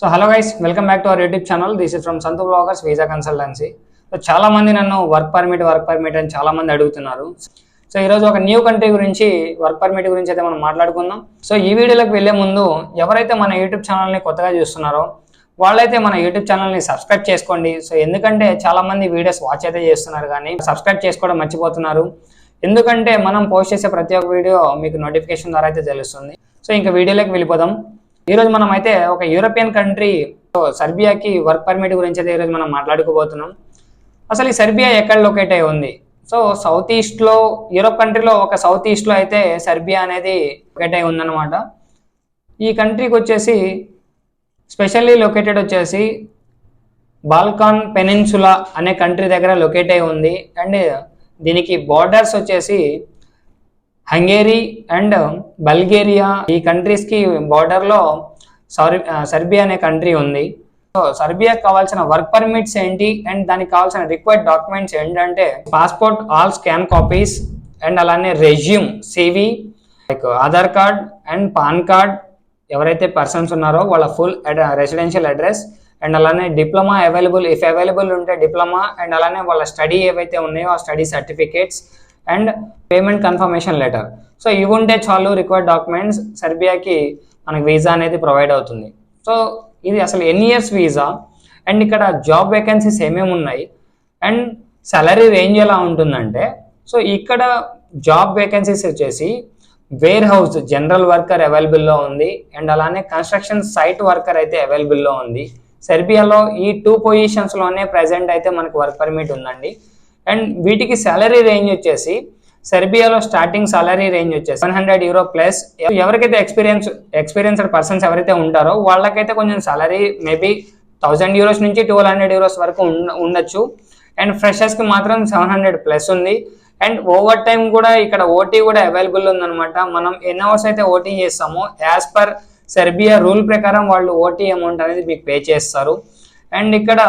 So hello guys welcome back to our YouTube channel this is from Santhu bloggers visa consultancy so చాలా మంది నన్ను work permit work permit అని చాలా మంది అడుగుతున్నారు. సో ఈరోజు ఒక న్యూ కంట్రీ గురించి వర్క్ పర్మిట్ గురించి అయితే మనం మాట్లాడుకుందాం. సో ఈ వీడియోలోకి వెళ్ళే ముందు ఎవరైతే మన యూట్యూబ్ ఛానల్ని కొత్తగా చూస్తున్నారో వాళ్ళైతే మన యూట్యూబ్ ఛానల్ని సబ్స్క్రైబ్ చేసుకోండి. సో ఎందుకంటే చాలా మంది వీడియోస్ వాచ్ అయితే చేస్తున్నారు కానీ సబ్స్క్రైబ్ చేసుకోవడం మర్చిపోతున్నారు. ఎందుకంటే మనం పోస్ట్ చేసే ప్రతి ఒక్క వీడియో మీకు నోటిఫికేషన్ ద్వారా అయితే తెలుస్తుంది. సో ఇంకా వీడియోలోకి వెళ్ళిపోదాం. ఈరోజు మనం అయితే ఒక యూరోపియన్ కంట్రీ సర్బియాకి వర్క్ పర్మిట్ గురించి అయితే ఈరోజు మనం మాట్లాడుకోబోతున్నాం. అసలు ఈ సర్బియా ఎక్కడ లొకేట్ అయి ఉంది? సో సౌత్ ఈస్ట్లో యూరోప్ కంట్రీలో ఒక సౌత్ ఈస్ట్లో అయితే సర్బియా అనేది లొకేట్ అయి ఉందన్నమాట. ఈ కంట్రీకి వచ్చేసి స్పెషల్లీ లొకేటెడ్ వచ్చేసి బాల్కాన్ పెనిన్సులా అనే కంట్రీ దగ్గర లొకేట్ అయి ఉంది. అండ్ దీనికి బార్డర్స్ వచ్చేసి హంగేరీ అండ్ బల్గేరియా ఈ కంట్రీస్కి బార్డర్లో సారీ సర్బియా అనే కంట్రీ ఉంది. సో సర్బియాకి కావాల్సిన వర్క్ పర్మిట్స్ ఏంటి? అండ్ దానికి కావాల్సిన రిక్వైర్డ్ డాక్యుమెంట్స్ ఏంటంటే passport all scan copies and అలానే resume CV like Aadhaar card and PAN card ఎవరైతే పర్సన్స్ ఉన్నారో వాళ్ళ ఫుల్ రెసిడెన్షియల్ అడ్రస్ అండ్ అలానే డిప్లొమా అవైలబుల్ ఇఫ్ అవైలబుల్ ఉంటే డిప్లొమా అండ్ అలానే వాళ్ళ స్టడీ ఏవైతే ఉన్నాయో ఆ study certificates and payment confirmation letter. So ఇవి ఉంటే చాలు రిక్వైర్డ్ డాక్యుమెంట్స్ సర్బియాకి మనకి వీసా అనేది ప్రొవైడ్ అవుతుంది. సో ఇది అసలు ఎన్ని ఇయర్స్ వీసా? అండ్ ఇక్కడ జాబ్ వేకెన్సీస్ ఏమేమి ఉన్నాయి? అండ్ సాలరీ రేంజ్ ఎలా ఉంటుందంటే సో ఇక్కడ జాబ్ వేకెన్సీస్ వచ్చేసి వేర్ హౌస్ జనరల్ వర్కర్ అవైలబుల్లో ఉంది. అండ్ అలానే కన్స్ట్రక్షన్ సైట్ వర్కర్ అయితే అవైలబుల్లో ఉంది. సెర్బియాలో ఈ టూ పొజిషన్స్లోనే ప్రజెంట్ అయితే మనకు వర్క్ పర్మిట్ ఉందండి. అండ్ వీటికి సాలరీ రేంజ్ వచ్చేసి సెర్బియాలో స్టార్టింగ్ సాలరీ రేంజ్ వచ్చేసి వన్ హండ్రెడ్ యూరో ప్లస్. ఎవరికైతే ఎక్స్పీరియన్స్ ఎక్స్పీరియన్స్డ్ పర్సన్స్ ఎవరైతే ఉంటారో వాళ్ళకైతే కొంచెం సాలరీ మేబీ థౌజండ్ యూరోస్ నుంచి ట్వెల్వ్ హండ్రెడ్ యూరోస్ వరకు ఉండొచ్చు. అండ్ ఫ్రెషర్స్కి మాత్రం సెవెన్ హండ్రెడ్ ప్లస్ ఉంది. అండ్ ఓవర్ టైం కూడా ఇక్కడ ఓటీ కూడా అవైలబుల్ ఉందనమాట మనం ఎన్ని అవర్స్ అయితే ఓటీ చేస్తామో యాజ్ పర్ సెర్బియా రూల్ ప్రకారం వాళ్ళు ఓటీ అమౌంట్ అనేది మీకు పే చేస్తారు. అండ్ ఇక్కడ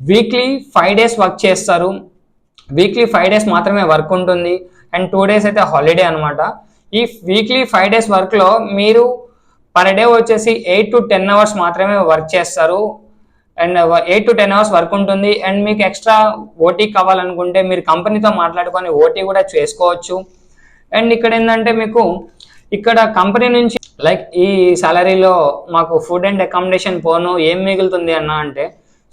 వీక్లీ ఫైవ్ డేస్ వర్క్ చేస్తారు. వీక్లీ ఫైవ్ డేస్ మాత్రమే వర్క్ ఉంటుంది. అండ్ టూ డేస్ అయితే హాలిడే అనమాట ఈ వీక్లీ ఫైవ్ డేస్ వర్క్లో మీరు పర్ డే వచ్చేసి ఎయిట్ టు టెన్ అవర్స్ మాత్రమే వర్క్ చేస్తారు. And eight to ten hours work ఉంటుంది. అండ్ మీకు ఎక్స్ట్రా ఓటీ కావాలనుకుంటే మీరు కంపెనీతో మాట్లాడుకొని ఓటీ కూడా చేసుకోవచ్చు. అండ్ ఇక్కడ ఏంటంటే మీకు ఇక్కడ కంపెనీ నుంచి లైక్ ఈ సాలరీలో మాకు ఫుడ్ అండ్ అకామిడేషన్ పోను ఏం మిగులుతుంది అన్న అంటే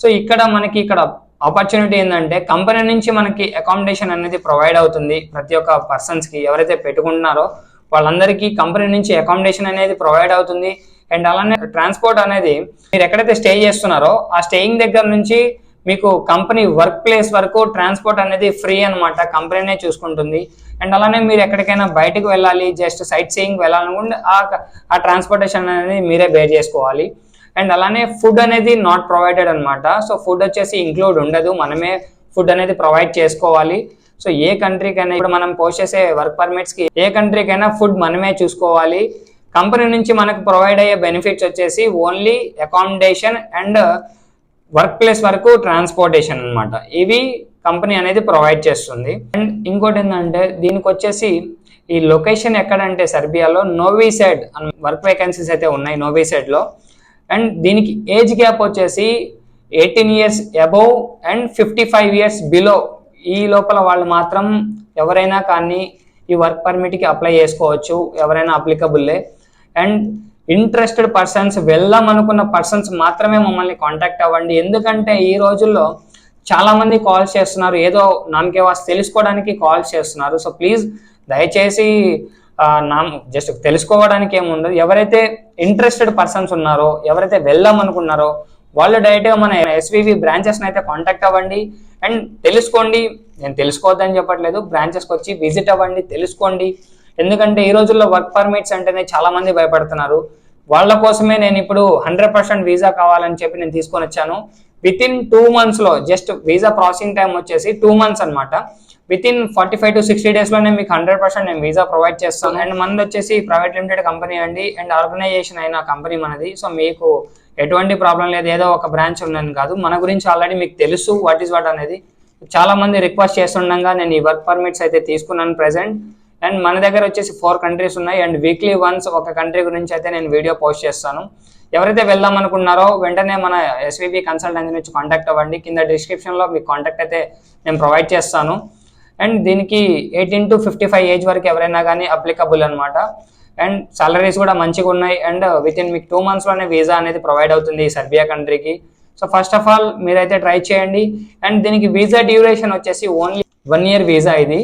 సో ఇక్కడ మనకి ఇక్కడ ఆపర్చునిటీ ఏంటంటే కంపెనీ నుంచి మనకి అకామిడేషన్ అనేది ప్రొవైడ్ అవుతుంది. ప్రతి ఒక్క పర్సన్స్కి ఎవరైతే పెట్టుకుంటున్నారో వాళ్ళందరికీ కంపెనీ నుంచి అకామిడేషన్ అనేది ప్రొవైడ్ అవుతుంది. అండ్ అలానే ట్రాన్స్పోర్ట్ అనేది మీరు ఎక్కడైతే స్టే చేస్తున్నారో ఆ స్టేయింగ్ దగ్గర నుంచి మీకు కంపెనీ వర్క్ ప్లేస్ వరకు ట్రాన్స్పోర్ట్ అనేది ఫ్రీ అనమాట కంపెనీనే చూసుకుంటుంది. అండ్ అలానే మీరు ఎక్కడికైనా బయటకు వెళ్ళాలి జస్ట్ సైట్ సీయింగ్ వెళ్ళాలనుకుంటే ఆ ట్రాన్స్పోర్టేషన్ అనేది మీరే బేర్ చేసుకోవాలి. అండ్ అలానే ఫుడ్ అనేది నాట్ ప్రొవైడెడ్ అనమాట సో ఫుడ్ వచ్చేసి ఇంక్లూడ్ ఉండదు. మనమే ఫుడ్ అనేది ప్రొవైడ్ చేసుకోవాలి. సో ఏ కంట్రీకైనా ఇప్పుడు మనం పోస్ట్ చేసే వర్క్ పర్మిట్స్కి ఏ కంట్రీకైనా ఫుడ్ మనమే చూసుకోవాలి. కంపెనీ నుంచి మనకు ప్రొవైడ్ అయ్యే బెనిఫిట్స్ వచ్చేసి only accommodation and work place వరకు ట్రాన్స్పోర్టేషన్ అనమాట ఇవి కంపెనీ అనేది ప్రొవైడ్ చేస్తుంది. అండ్ ఇంకోటి ఏంటంటే దీనికి వచ్చేసి ఈ లొకేషన్ ఎక్కడంటే సెర్బియాలో నోవీ సైడ్ వర్క్ వేకెన్సీస్ అయితే ఉన్నాయి నోవీ సైడ్లో. అండ్ దీనికి ఏజ్ గ్యాప్ వచ్చేసి eighteen years above and fifty five years below. ఈ లోపల వాళ్ళు మాత్రం ఎవరైనా కానీ ఈ వర్క్ పర్మిట్కి అప్లై చేసుకోవచ్చు. ఎవరైనా అప్లికబుల్లే. అండ్ ఇంట్రెస్టెడ్ పర్సన్స్ వెళ్దాం అనుకున్న పర్సన్స్ మాత్రమే మమ్మల్ని కాంటాక్ట్ అవ్వండి. ఎందుకంటే ఈ రోజుల్లో చాలామంది కాల్ కాల్స్ చేస్తున్నారు. ఏదో నామకే వాస్ తెలుసుకోవడానికి కాల్స్ చేస్తున్నారు. సో ప్లీజ్ దయచేసి నా జస్ట్ తెలుసుకోవడానికి ఏముండదు. ఎవరైతే ఇంట్రెస్టెడ్ పర్సన్స్ ఉన్నారో ఎవరైతే వెళ్దాం అనుకున్నారో వాళ్ళు డైరెక్ట్గా మన ఎస్వివి బ్రాంచెస్ని అయితే కాంటాక్ట్ అవ్వండి. అండ్ తెలుసుకోండి. నేను తెలుసుకోవద్దని చెప్పట్లేదు. బ్రాంచెస్కి వచ్చి విజిట్ అవ్వండి తెలుసుకోండి. ఎందుకంటే ఈ రోజుల్లో వర్క్ పర్మిట్స్ అంటేనే చాలా మంది భయపడుతున్నారు. వాళ్ళ కోసమే నేను ఇప్పుడు హండ్రెడ్ పర్సెంట్ వీసా కావాలని చెప్పి నేను తీసుకొని వచ్చాను. విత్ ఇన్ టూ మంత్స్లో జస్ట్ వీసా ప్రాసెసింగ్ టైం వచ్చేసి టూ మంత్స్ అనమాట within forty five to sixty డేస్లోనే మీకు హండ్రెడ్ పర్సెంట్ నేను వీసా ప్రొవైడ్ చేస్తాను. అండ్ మనది వచ్చేసి ప్రైవేట్ లిమిటెడ్ కంపెనీ అండి. అండ్ ఆర్గనైజేషన్ అయిన కంపెనీ మనది. సో మీకు ఎటువంటి ప్రాబ్లం లేదు. ఏదో ఒక బ్రాంచ్ ఉందని కాదు. మన గురించి ఆల్రెడీ మీకు తెలుసు వాట్ ఈస్ వాట్ అనేది. చాలా మంది రిక్వెస్ట్ చేస్తుండగా నేను ఈ వర్క్ పర్మిట్స్ అయితే తీసుకున్నాను ప్రెసెంట్ అండ్ మన దగ్గర వచ్చేసి ఫోర్ కంట్రీస్ ఉన్నాయి. అండ్ వీక్లీ వన్స్ ఒక కంట్రీ గురించి అయితే నేను వీడియో పోస్ట్ చేస్తాను. ఎవరైతే వెళ్దాం అనుకున్నారో వెంటనే మన ఎస్విపి కన్సల్టెన్సీ నుంచి కాంటాక్ట్ అవ్వండి. కింద డిస్క్రిప్షన్లో మీకు కాంటాక్ట్ అయితే నేను ప్రొవైడ్ చేస్తాను. అండ్ దీనికి eighteen to fifty five age వరకు ఎవరైనా కానీ అప్లికబుల్ అనమాట అండ్ సాలరీస్ కూడా మంచిగా ఉన్నాయి. అండ్ uh, విత్ ఇన్ మీకు టూ మంత్స్లోనే వీసా అనేది ప్రొవైడ్ అవుతుంది ఈ సర్బియా కంట్రీకి సో ఫస్ట్ ఆఫ్ ఆల్ మీరైతే ట్రై చేయండి. అండ్ దీనికి వీసా డ్యూరేషన్ వచ్చేసి ఓన్లీ వన్ ఇయర్ వీసా ఇది.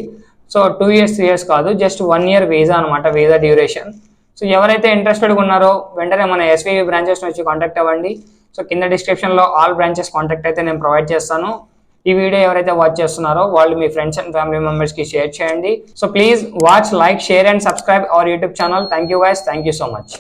So two years three years కాదు. జస్ట్ వన్ ఇయర్ వీసా అనమాట వీసా డ్యూరేషన్ సో ఎవరైతే ఇంట్రెస్టెడ్గా ఉన్నారో వెంటనే మన ఎస్వీవి బ్రాంచెస్ నుంచి కాంటాక్ట్ అవ్వండి. సో కింద డిస్క్రిప్షన్లో ఆల్ బ్రాంచెస్ కాంటాక్ట్ అయితే నేను ప్రొవైడ్ చేస్తాను. ఈ వీడియో ఎవరైతే వాచ్ చేస్తున్నారో వాళ్ళు మీ ఫ్రెండ్స్ అండ్ ఫ్యామిలీ మెంబర్స్కి షేర్ చేయండి. So please watch like share and subscribe our YouTube channel thank you guys thank you so much